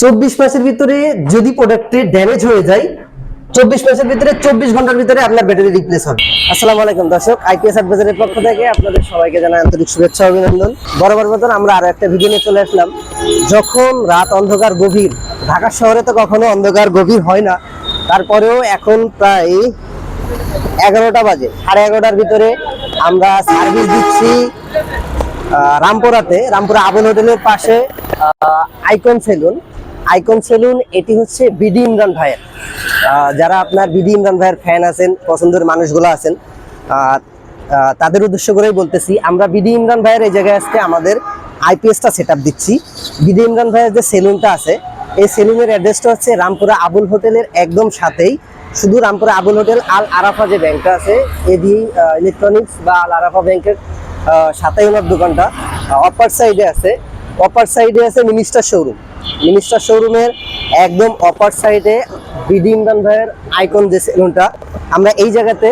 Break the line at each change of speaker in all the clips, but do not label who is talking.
চব্বিশ মাসের ভিতরে যদি প্রোডাক্টে ড্যামেজ হয়ে যায়, চব্বিশ মাসের ভিতরে চব্বিশ ঘণ্টার ভিতরে আপনার ব্যাটারি রিপ্লেস হবে। আসসালামু আলাইকুম দর্শক আইপিএস অ্যাডভাইজারের পক্ষ থেকে আপনাদের সবাইকে জানাই আন্তরিক শুভেচ্ছা অভিনন্দন। বরাবর মতন আমরা আরও একটা ভিডিও নিয়ে চলে আসলাম। যখন রাত অন্ধকার গভীর, ঢাকা শহরে তো কখনো অন্ধকার গভীর হয় না। তারপরেও এখন প্রায় এগারোটা বাজে, সাড়ে এগারোটার ভিতরে আমরা সার্ভিস দিচ্ছি রামপুরাতে, রামপুরা আবুল হোটেলের পাশে আইকন সেলুন আইকন সেলুন, এটি হচ্ছে বিডি ইমরান ভাইয়ের। যারা আপনার বিডি ইমরান ভাইয়ের ফ্যান আছেন, পছন্দের মানুষগুলো আছেন তাদের উদ্দেশ্য করেই বলতেছি, আমরা বিডি ইমরান ভাইয়ের এই জায়গায় আজকে আমাদের আইপিএসটা সেট আপ দিচ্ছি। বিডি ইমরান ভাইয়ের যে সেলুনটা আছে, এই সেলুনের অ্যাড্রেসটা হচ্ছে রামপুরা আবুল হোটেলের একদম সাথেই। শুধু রামপুরা আবুল হোটেল, আল আরাফা যে ব্যাংকটা আছে এডি ইলেকট্রনিক্স বা আল আরাফা ব্যাংকের সাথে ওনার দোকানটা। অপার সাইডে আছে অপার সাইডে আছে মিনিস্টার শোরুম মিনিস্টার শোরুমের একদম অপার সাইডে বিডি ইমরান ভাইয়ের আইকন যে সেলুনটা আমরা এই জায়গাতে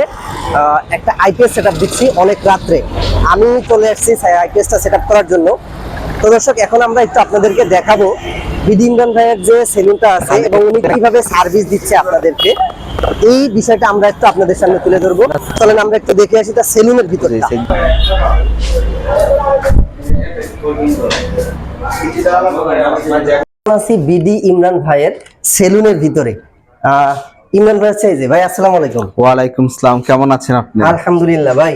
একটা আইপিএস সেট দিচ্ছি অনেক রাত্রে। আমি চলে আসছি আইপিএসটা সেট করার জন্য। তো দর্শক, এখন আমরা একটু আপনাদেরকে দেখাবো বিডি ইমরান ভাইয়ের যে সেলুনটা আছে এবং উনি কীভাবে সার্ভিস দিচ্ছে আপনাদেরকে। এই বিষয়টা আমরা একটু আপনাদের সামনে তুলে ধরবো। চলেন, আমরা একটু দেখে আসি তার সেলুনের ভিতরে আছি বিডি ইমরান ভাইয়ের সেলুনের ভিতরে। ইমরান ভাই আছে যে। ভাই আসসালামু আলাইকুম।
ওয়ালাইকুম কেমন আছেন আপনি?
আলহামদুলিল্লাহ ভাই।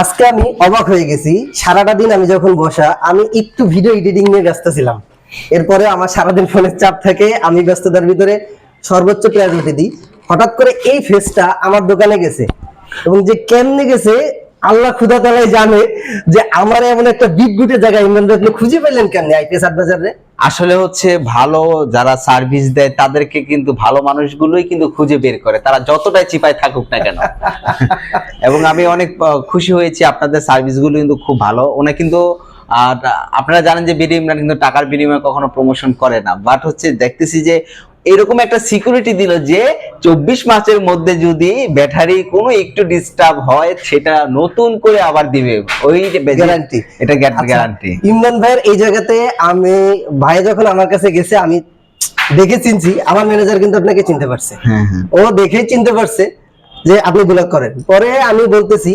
আজকে আমি অবাক হয়ে গেছি। সারাটা দিন আমি যখন বসা আমি একটু ভিডিও এডিটিং নিয়ে ব্যস্ত ছিলাম। এরপরে আমার সারাদিন ফোনের চাপ থাকে আমি ব্যস্ততার ভিতরে সর্বোচ্চ প্রায়োরিটি দিই। হঠাৎ করে এই ফেসটা আমার দোকানে গেছে। এবং যে কেমনে গেছে আল্লাহ খুদা তালাই জানে যে আমার এমন একটা বিদ্যুটের জায়গায় ইমরান আপনি খুঁজে পেলেন কেমনে আইপিএস অ্যাডভাইজারে
আসলে হচ্ছে ভালো যারা সার্ভিস দেয় তাদেরকে কিন্তু ভালো মানুষগুলোই কিন্তু খুঁজে বের করে। তারা যতটাই চিপায় থাকুক না কেন। এবং আমি অনেক খুশি হয়েছি আপনাদের সার্ভিসগুলো কিন্তু খুব ভালো। ওনা কিন্তু আর আপনারা জানেন যে বিডি ইমরান কিন্তু টাকার বিনিময়ে কখনো প্রমোশন করে না। বাট হচ্ছে দেখতেছি যে এরকম একটা সিকিউরিটি দিল যে চব্বিশ মাসের মধ্যে যদি ব্যাটারি কোনো একটু ডিস্টার্ব হয় সেটা নতুন করে আবার দিবে। ওই
Guarantee।
এটা
আচ্ছা,
গ্যারান্টি
ইমরান ভাইয়ের এই জায়গাতে আমি ভাই যখন আমার কাছে গেছে আমি দেখে চিনছি আমার ম্যানেজার কিন্তু আপনাকে চিনতে পারছে।
হ্যাঁ হ্যাঁ।
ও দেখেই চিনতে পারছে যে আপনি ব্লগ করেন। পরে আমি বলতেছি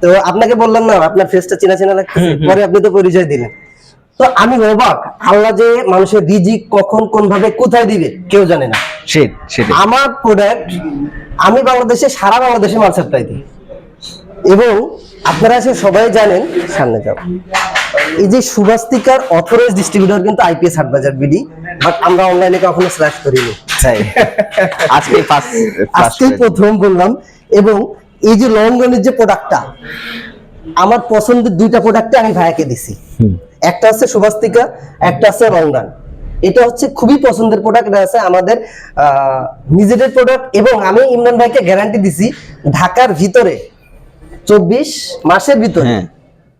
তো আপনাকে বললাম না আপনার ফেসটা চেনা চেনা লাগছে পরে আপনি তো পরিচয় দিলেন। তো আমি অবাক আল্লাহ যে মানুষের রিজিক কখন কোন ভাবে কোথায় দিবে কেউ জানে না। আমার প্রোডাক্ট আমি বাংলাদেশে সারা বাংলাদেশে মাল সাপ্লাই দিই। এবং আপনারা সে সবাই জানেন সামনে যাও। এই যে সুভাস্তিকার অথরাইজ ডিস্ট্রিবিউটর কিন্তু আইপিএস হাট বাজার বিডি বাট আমরা অনলাইনে কখনো স্ল্যাশ করিনি।
আজকে
আজকেই প্রথম বললাম। এবং এই যে লঙ্গনের যে প্রোডাক্টটা আমার পছন্দের দুইটা প্রোডাক্টে আমি ভাইয়াকে দিছি। একটা আছে সুভাস্তিকা একটা আছে রংরান। এটা হচ্ছে খুবই পছন্দের প্রোডাক্ট এটা আছে আমাদের নিজেদের প্রোডাক্ট এবং আমি ইমরান ভাইকে গ্যারান্টি দিছি ঢাকার ভিতরে চব্বিশ মাসের ভিতরে
হ্যাঁ।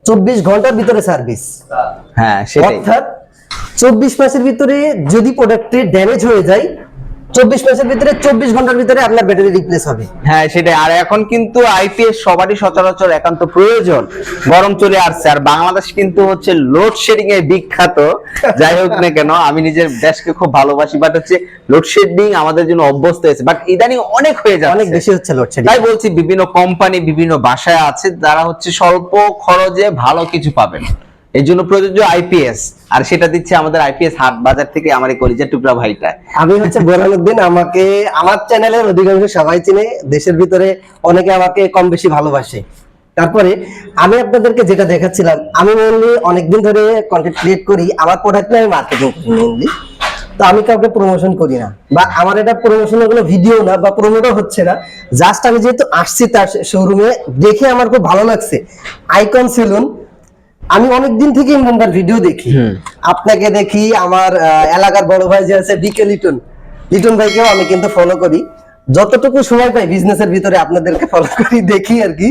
চব্বিশ ঘণ্টার ভিতরে সার্ভিস
হ্যাঁ
অর্থাৎ চব্বিশ মাসের ভিতরে যদি প্রোডাক্টটি ড্যামেজ হয়ে যায় চব্বিশ মাসের ভিতরে চব্বিশ ঘণ্টার ভিতরে আপনার ব্যাটারি রিপ্লেস হবে।
হ্যাঁ সেটাই। আর এখন কিন্তু আইপিএস সবারই সচরাচর একান্ত প্রয়োজন। গরম চলে আসছে। আর বাংলাদেশ কিন্তু হচ্ছে লোডশেডিং এ বিখ্যাত। যাই হোক না কেন আমি নিজের দেশকে খুব ভালোবাসি বাট হচ্ছে লোডশেডিং আমাদের জন্য অভ্যস্ত হয়েছে। বাট ইদানিং অনেক হয়ে যাচ্ছে।
অনেক বেশি হচ্ছে লোডশেডিং
তাই বলছি বিভিন্ন কোম্পানি বিভিন্ন বাসায় আছে যারা হচ্ছে স্বল্প খরচে ভালো কিছু পাবেন এই জন্য প্রযোজ্য আইপিএস আর সেটা দিচ্ছে আমাদের আইপিএস হাট বাজার থেকে আমার এই কলিজার টুকরা ভাইটা।
আমি হচ্ছে বোরহানুদ্দিন আমাকে, আমার চ্যানেলের অধিকাংশ সবাই চিনে, দেশের ভিতরে অনেকে আমাকে কম বেশি ভালোবাসে। তারপরে আমি আপনাদেরকে যেটা দেখাচ্ছিলাম, আমি মেনলি অনেকদিন ধরে কন্টেন্ট ক্রিয়েট করি, আমার প্রোডাক্ট নিয়ে মার্কেটিং করি মেনলি তো আমি কাউকে প্রমোশন করি না, বা আমার এটা প্রমোশনের কোনো ভিডিও না, বা প্রমোটও হচ্ছে না। জাস্ট আমি যেহেতু আসছি তার শোরুমে দেখে আমার খুব ভালো লাগছে। আইকন সেলুন আমি অনেকদিন থেকে ইমরানদার ভিডিও দেখি। আপনাকে দেখি আমার এলাকার বড় ভাই যে আছে বিকে লিটন। লিটন ভাইকেও আমি কিন্তু ফলো করি। যতটুকু সময় পাই বিজনেসের ভিতরে আপনাদেরকে ফলো করি দেখি আর কি।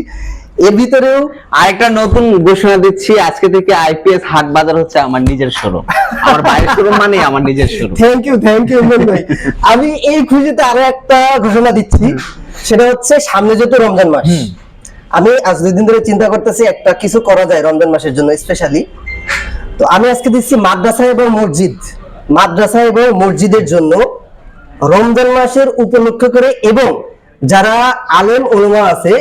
এর ভিতরেও
আরেকটা নতুন ঘোষণা দিচ্ছি আজকে থেকে আইপিএস হাট বাজার হচ্ছে আমার নিজের শোরুম আমার বাইরের শোরুম মানে আমার নিজের showroom
thank you thank you ভাই। আমি এই খুশিতে আরও একটা ঘোষণা দিচ্ছি সেটা হচ্ছে সামনে যেহেতু রমজান মাস আমি আজ দুই দিন ধরে চিন্তা করতেছি একটা কিছু করা যায় রমজান মাসের জন্য স্পেশালি তো আমি আজকে দিচ্ছি মাদ্রাসা এবং মসজিদ। মাদ্রাসা এবং মসজিদের জন্য রমজান মাসের উপলক্ষ করে এবং যারা আলেম ওলমা আছে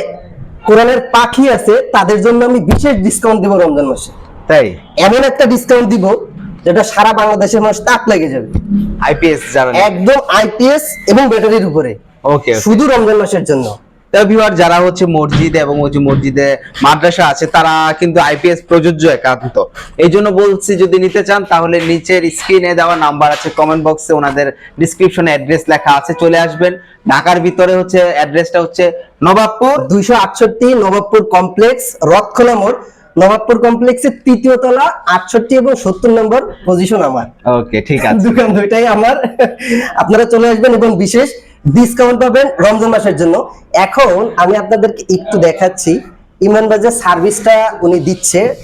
কোরআনের পাখি আছে তাদের জন্য আমি বিশেষ ডিসকাউন্ট দিব রমজান মাসে।
তাই?
এমন একটা ডিসকাউন্ট দিব যেটা সারা বাংলাদেশের মানুষ তাক লেগে যাবে।
আইপিএস
একদম আইপিএস এবং ব্যাটারির উপরে।
ওকে
শুধু রমজান মাসের জন্য।
ভিউয়ার যারা হচ্ছে মসজিদ এবং হচ্ছে মসজিদে মাদ্রাসা আছে তারা কিন্তু আইপিএস প্রযোজ্য একান্ত। এই জন্য বলছি যদি নিতে চান তাহলে নিচের স্ক্রিনে দেওয়া নাম্বার আছে কমেন্ট বক্সে ওনাদের ডিসক্রিপশনে অ্যাড্রেস লেখা আছে চলে আসবেন। ঢাকার ভিতরে হচ্ছে অ্যাড্রেসটা হচ্ছে নবাবপুর
দুইশো আটষট্টি নবাবপুর কমপ্লেক্স রথখোলা মোড় নবাবপুর কমপ্লেক্সের তৃতীয় তলা আটষট্টি এবং সত্তর নম্বর পজিশন আমার।
ওকে ঠিক আছে।
দোকান দুইটাই আমার। আপনারা চলে আসবেন এবং বিশেষ ডিসকাউন্ট পাবেন রমজান মাসের জন্য। এখন আমি আপনাদেরকে একটু দেখাচ্ছি। ইমরান ভাই যে সার্ভিসটা উনি দিচ্ছে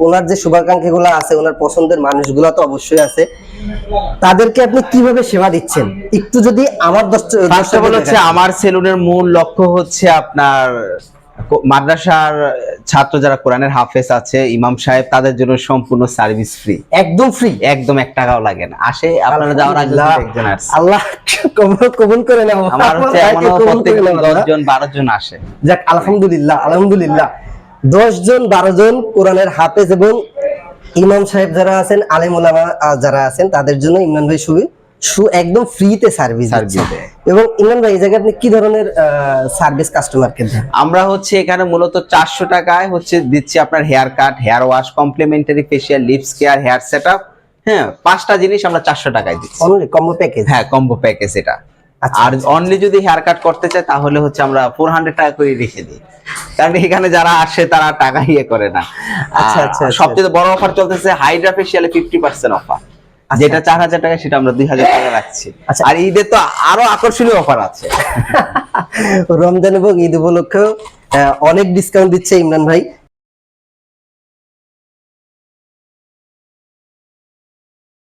ওনার যে শুভাকাঙ্ক্ষী গুলো আছে ওনার পছন্দের মানুষগুলো তো অবশ্যই আছে। তাদেরকে আপনি কীভাবে সেবা দিচ্ছেন? একটু যদি আমার দর্শক-
হচ্ছে আমার সেলুনের মূল লক্ষ্য হচ্ছে আপনার মাদ্রাসার ছাত্র যারা কোরআনের হাফেজ আছে ইমাম সাহেব তাদের জন্য সম্পূর্ণ সার্ভিস ফ্রি।
একদম ফ্রি?
একদম এক টাকাও লাগে না। আসে আপনারা যাওয়ার আগে
আলহামদুলিল্লাহ।
একজন আসছে
আল্লাহ কবুল- কবুল করে নাও।
আমার হচ্ছে
ভাইকে
প্রত্যেক
করে নাও
দশ
আল্লাহ।
জন বারো জন আসে।
যাক আলহামদুলিল্লাহ আলহামদুলিল্লাহ। দশ জন বারো জন কোরআনের হাফেজ এবং ইমাম সাহেব যারা আছেন আলেম ওলামা যারা আছেন তাদের জন্য ইমরান ভাই সুবি সু একদম ফ্রিতে সার্ভিস দিচ্ছে। এবং ইমরান ভাই এই জায়গায় আপনি কি ধরনের সার্ভিস কাস্টমারকে দেন?
আমরা হচ্ছে এখানে মূলত চারশো টাকায় হচ্ছে দিচ্ছি আপনার haircut hair wash complimentary facial lips care hair set হ্যাঁ পাঁচটা জিনিস আমরা চারশো টাকায় দিচ্ছি।
অনলি কম্বো প্যাকেজ
হ্যাঁ কম্বো প্যাকেজ এটা।
আচ্ছা,
আর অনলি যদি হেয়ার কাট করতে চায় তাহলে হচ্ছে আমরা ফোর হান্ড্রেড টাকা করে রেখে দিই। কারণ এখানে যারা আসে তারা টাকা ইয়ে করে না।
আচ্ছা, আচ্ছা, আচ্ছা।
সবচেয়ে বড় অফার চলতেছে হাইড্রা ফেসিয়ালে ফিফটি পার্সেন্ট অফার যেটা চার হাজার টাকা সেটা আমরা দুই হাজার টাকা রাখছি।
আচ্ছা।
আর ঈদে তো আরও আকর্ষণীয় অফার আছে।
রমজান এবং ঈদ উপলক্ষে অনেক ডিসকাউন্ট দিচ্ছে ইমরান ভাই।